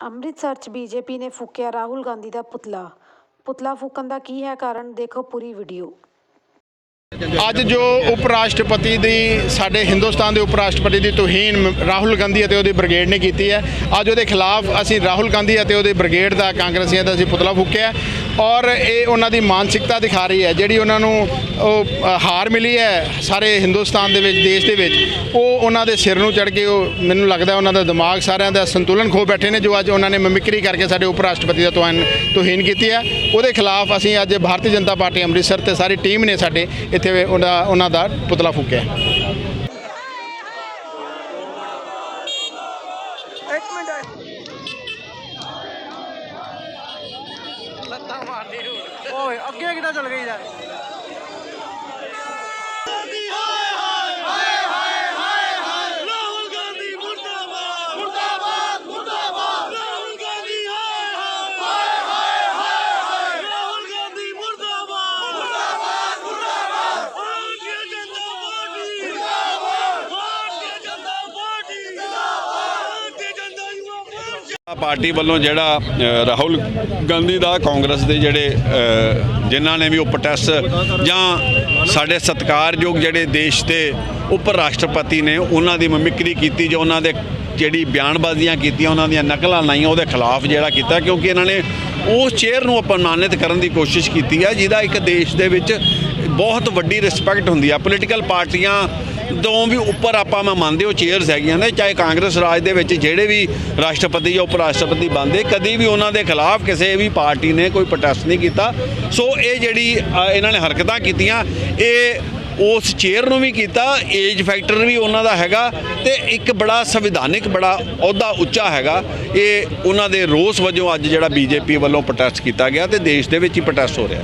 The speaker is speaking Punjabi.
ਅੰਮ੍ਰਿਤਸਰ 'ਚ ਬੀਜੇਪੀ ਨੇ ਫੂਕਿਆ ਰਾਹੁਲ ਗਾਂਧੀ ਦਾ ਪੁਤਲਾ। ਪੁਤਲਾ ਫੂਕਣ ਦਾ ਕੀ ਹੈ ਕਾਰਨ? ਦੇਖੋ ਪੂਰੀ ਵੀਡੀਓ। ਅੱਜ ਜੋ ਉਪ ਰਾਸ਼ਟਰਪਤੀ ਦੀ, ਸਾਡੇ ਹਿੰਦੁਸਤਾਨ ਦੇ ਉਪ ਰਾਸ਼ਟਰਪਤੀ ਦੀ ਤੋਹੀਨ ਰਾਹੁਲ ਗਾਂਧੀ ਅਤੇ ਉਹਦੀ ਬ੍ਰਿਗੇਡ ਨੇ ਕੀਤੀ ਹੈ। ਅੱਜ ਉਹਦੇ ਖਿਲਾਫ ਅਸੀਂ ਰਾਹੁਲ ਗਾਂਧੀ ਅਤੇ ਉਹਦੇ ਬ੍ਰਿਗੇਡ ਦਾ, ਕਾਂਗਰਸੀਆਂ ਦਾ ਅਸੀਂ ਪੁਤਲਾ ਫੂਕਿਆ ਔਰ ਇਹ ਉਹਨਾਂ ਦੀ ਮਾਨਸਿਕਤਾ ਦਿਖਾ ਰਹੀ ਹੈ, ਜਿਹੜੀ ਉਹਨਾਂ ਨੂੰ ਉਹ ਹਾਰ ਮਿਲੀ ਹੈ ਸਾਰੇ ਹਿੰਦੁਸਤਾਨ ਦੇ ਵਿੱਚ, ਦੇਸ਼ ਦੇ ਵਿੱਚ। ਉਹ ਉਹਨਾਂ ਦੇ ਸਿਰ ਨੂੰ ਚੜ ਕੇ ਉਹ, ਮੈਨੂੰ ਲੱਗਦਾ ਉਹਨਾਂ ਦਾ ਦਿਮਾਗ ਸਾਰਿਆਂ ਦਾ ਸੰਤੁਲਨ ਖੋ ਬੈਠੇ ਨੇ, ਜੋ ਅੱਜ ਉਹਨਾਂ ਨੇ ਮਿਮਿਕਰੀ ਕਰਕੇ ਸਾਡੇ ਉਪ ਰਾਸ਼ਟਰਪਤੀ ਦਾ ਤੋਹਨ ਤੋਹੀਨ ਕੀਤੀ ਹੈ। ਉਹਦੇ ਖਿਲਾਫ ਅਸੀਂ ਅੱਜ ਭਾਰਤੀ ਜਨਤਾ ਪਾਰਟੀ ਅੰਮ੍ਰਿਤਸਰ ਤੇ ਸਾਰੀ ਟੀਮ ਨੇ ਸਾਡੇ ਇੱਥੇ ਉਹਦਾ, ਉਹਨਾਂ ਦਾ ਪੁਤਲਾ ਫੂਕਿਆ ਇੱਕ ਮਿੰਟ। ਲੱਤਾਂ ਮਾਰਦੀ ਓਏ ਅੱਗੇ ਕਿੱਦਾਂ ਚੱਲ ਗਈ ਯਾਰ ਰਾਹੁਲ ਗਾਂਧੀ ਮੁਰਦਾਬਾਦ ਮੁਰਦਾਬਾਦ ਮੁਰਦਾਬਾਦ ਰਾਹੁਲ ਗਾਂਧੀ ਹਾਏ ਹਾਏ ਹਾਏ ਹਾਏ ਹਾਏ ਰਾਹੁਲ ਗਾਂਧੀ ਮੁਰਦਾਬਾਦ ਮੁਰਦਾਬਾਦ ਮੁਰਦਾਬਾਦ ਭਾਰਤੀ ਜਨਤਾ ਪਾਰਟੀ ਮੁਰਦਾਬਾਦ ਭਾਰਤੀ ਜਨਤਾ ਪਾਰਟੀ ਜਿੰਦਾਬਾਦ ਭਾਰਤੀ ਜਨਤਾ ਯੁਵਾ ਮੋਰਚਾ ਪਾਰਟੀ ਵੱਲੋਂ ਜਿਹੜਾ ਰਾਹੁਲ ਗਾਂਧੀ ਦਾ ਕਾਂਗਰਸ ਦੇ ਜਿਹੜੇ ਜਿਨ੍ਹਾਂ ਨੇ ਵੀ ਉਹ ਪ੍ਰੋਟੈਸਟ ਜਾਂ ਸਾਡੇ ਸਤਿਕਾਰਯੋਗ ਜਿਹੜੇ ਦੇਸ਼ ਦੇ ਉਪ ਰਾਸ਼ਟਰਪਤੀ ਨੇ, ਉਹਨਾਂ ਦੀ ਮਮਿਕਰੀ ਕੀਤੀ ਜੋ ਉਹਨਾਂ ਦੇ ਜਿਹੜੀ ਬਿਆਨਬਾਜ਼ੀਆਂ ਕੀਤੀਆਂ, ਉਹਨਾਂ ਦੀਆਂ ਨਕਲਾਂ ਲਾਈਆਂ, ਉਹਦੇ ਖਿਲਾਫ ਜਿਹੜਾ ਕੀਤਾ, ਕਿਉਂਕਿ ਇਹਨਾਂ ਨੇ ਉਸ ਚੇਅਰ ਨੂੰ ਅਪਮਾਨਿਤ ਕਰਨ ਦੀ ਕੋਸ਼ਿਸ਼ ਕੀਤੀ ਹੈ, ਜਿਹਦਾ ਇੱਕ ਦੇਸ਼ ਦੇ ਵਿੱਚ ਬਹੁਤ ਵੱਡੀ ਰਿਸਪੈਕਟ ਹੁੰਦੀ ਆ ਪੋਲੀਟੀਕਲ ਪਾਰਟੀਆਂ ਤੋਂ ਵੀ ਉੱਪਰ ਆਪਾਂ ਮੈਂ ਮੰਨਦੇ ਉਹ ਚੇਅਰਸ ਹੈਗੀਆਂ ਨੇ, ਚਾਹੇ ਕਾਂਗਰਸ ਰਾਜ ਦੇ ਵਿੱਚ ਜਿਹੜੇ ਵੀ ਰਾਸ਼ਟਰਪਤੀ ਜਾਂ ਉਪ ਰਾਸ਼ਟਰਪਤੀ ਬਣਦੇ, ਕਦੀ ਵੀ ਉਹਨਾਂ ਦੇ ਖਿਲਾਫ ਕਿਸੇ ਵੀ ਪਾਰਟੀ ਨੇ ਕੋਈ ਪ੍ਰੋਟੈਸਟ ਨਹੀਂ ਕੀਤਾ। ਸੋ ਇਹ ਜਿਹੜੀ ਇਹਨਾਂ ਨੇ ਹਰਕਤਾਂ ਕੀਤੀਆਂ, ਇਹ ਉਸ ਚੇਅਰ ਨੂੰ ਵੀ ਕੀਤਾ ਏਜ ਫੈਕਟਰ ਵੀ ਉਹਨਾਂ ਦਾ ਹੈਗਾ, ਤੇ ਇੱਕ ਬੜਾ ਸੰਵਿਧਾਨਿਕ, ਬੜਾ ਅਹੁਦਾ ਉੱਚਾ ਹੈਗਾ। ਇਹ ਉਹਨਾਂ ਦੇ ਰੋਸ ਵਜੋਂ ਅੱਜ ਜਿਹੜਾ ਬੀਜੇਪੀ ਵੱਲੋਂ ਪ੍ਰੋਟੈਸਟ ਕੀਤਾ ਗਿਆ ਤੇ ਦੇਸ਼ ਦੇ ਵਿੱਚ ਹੀ ਪ੍ਰੋਟੈਸਟ ਹੋ ਰਿਹਾ।